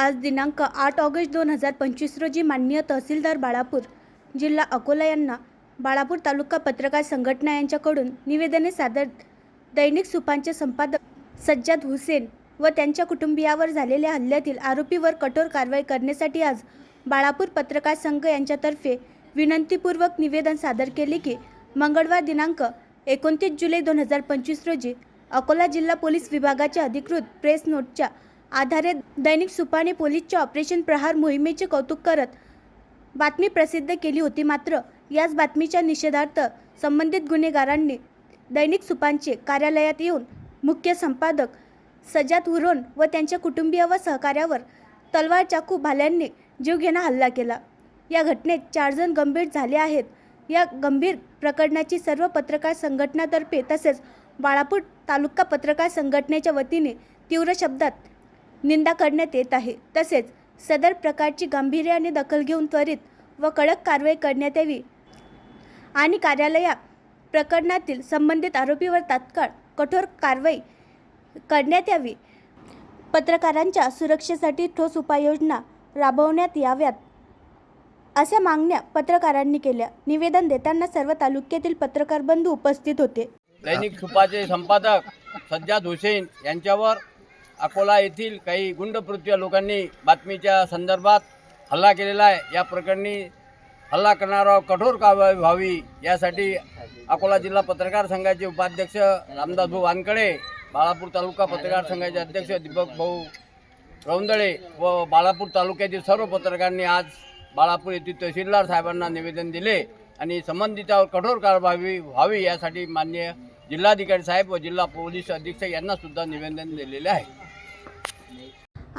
आज दिनांक आठ ऑगस्ट दोन हजार पंचवीस रोजी माननीय तहसीलदार बाळापूर जिल्हा अकोला यांना बाळापूर तालुका पत्रकार संघटना यांच्याकडून निवेदने सादर दैनिक सुपांचे संपादक सज्जाद हुसेन व त्यांच्या कुटुंबियावर झालेल्या हल्ल्यातील आरोपीवर कठोर कारवाई करण्यासाठी आज बाळापूर पत्रकार संघ यांच्यातर्फे विनंतीपूर्वक निवेदन सादर केले की मंगळवार दिनांक एकोणतीस जुलै दोन हजार पंचवीस रोजी अकोला जिल्हा पोलीस विभागाच्या अधिकृत प्रेस नोटच्या आधारे दैनिक सुपाने पोलीसच्या ऑपरेशन प्रहार मोहिमेचे कौतुक करत बातमी प्रसिद्ध केली होती. मात्र याच बातमीच्या निषेधार्थ संबंधित गुन्हेगारांनी दैनिक सुपांचे कार्यालयात येऊन मुख्य संपादक सजाद हुरोन व त्यांच्या कुटुंबीय व सहकार्यावर तलवार चाकू भाल्यांनी जीवघेणा हल्ला केला. या घटनेत चार जण गंभीर झाले आहेत. या गंभीर प्रकरणाची सर्व पत्रकार संघटनातर्फे तसेच बाळापूर तालुका पत्रकार संघटनेच्या वतीने तीव्र शब्दात निंदा करण्यात येत आहे. तसेच सदर प्रकारची गांभीर्याने दखल घेऊन त्वरित व कडक कारवाई करण्यात यावी. आणि कार्यालया प्रकरणातील संबंधित आरोपीवर तात्काळ कठोर कारवाई करण्यात यावी. पत्रकारांच्या सुरक्षेसाठी ठोस उपाययोजना राबवण्यात याव्यात अशा मागण्या पत्रकारांनी केल्या. निवेदन देताना सर्व तालुक्यातील पत्रकार बंधू उपस्थित होते. दैनिक सुपाचे संपादक सज्जाद हुसेन यांच्यावर अकोला येथील काही गुंडप्रत्य लोकांनी बातमीच्या संदर्भात हल्ला केलेला आहे. या प्रकरणी हल्ला करणाऱ्यावर कठोर कारवाई व्हावी यासाठी अकोला जिल्हा पत्रकार संघाचे उपाध्यक्ष रामदास भाऊ वानकडे बाळापूर तालुका पत्रकार संघाचे अध्यक्ष दीपक भाऊ रौंदळे व बाळापूर तालुक्यातील सर्व पत्रकारांनी आज बाळापूर येथील तहसीलदार साहेबांना निवेदन दिले आणि संबंधितावर कठोर कारवाई व्हावी यासाठी मान्य जिल्हाधिकारी साहेब व जिल्हा पोलीस अधीक्षक यांना सुद्धा निवेदन दिलेले आहे.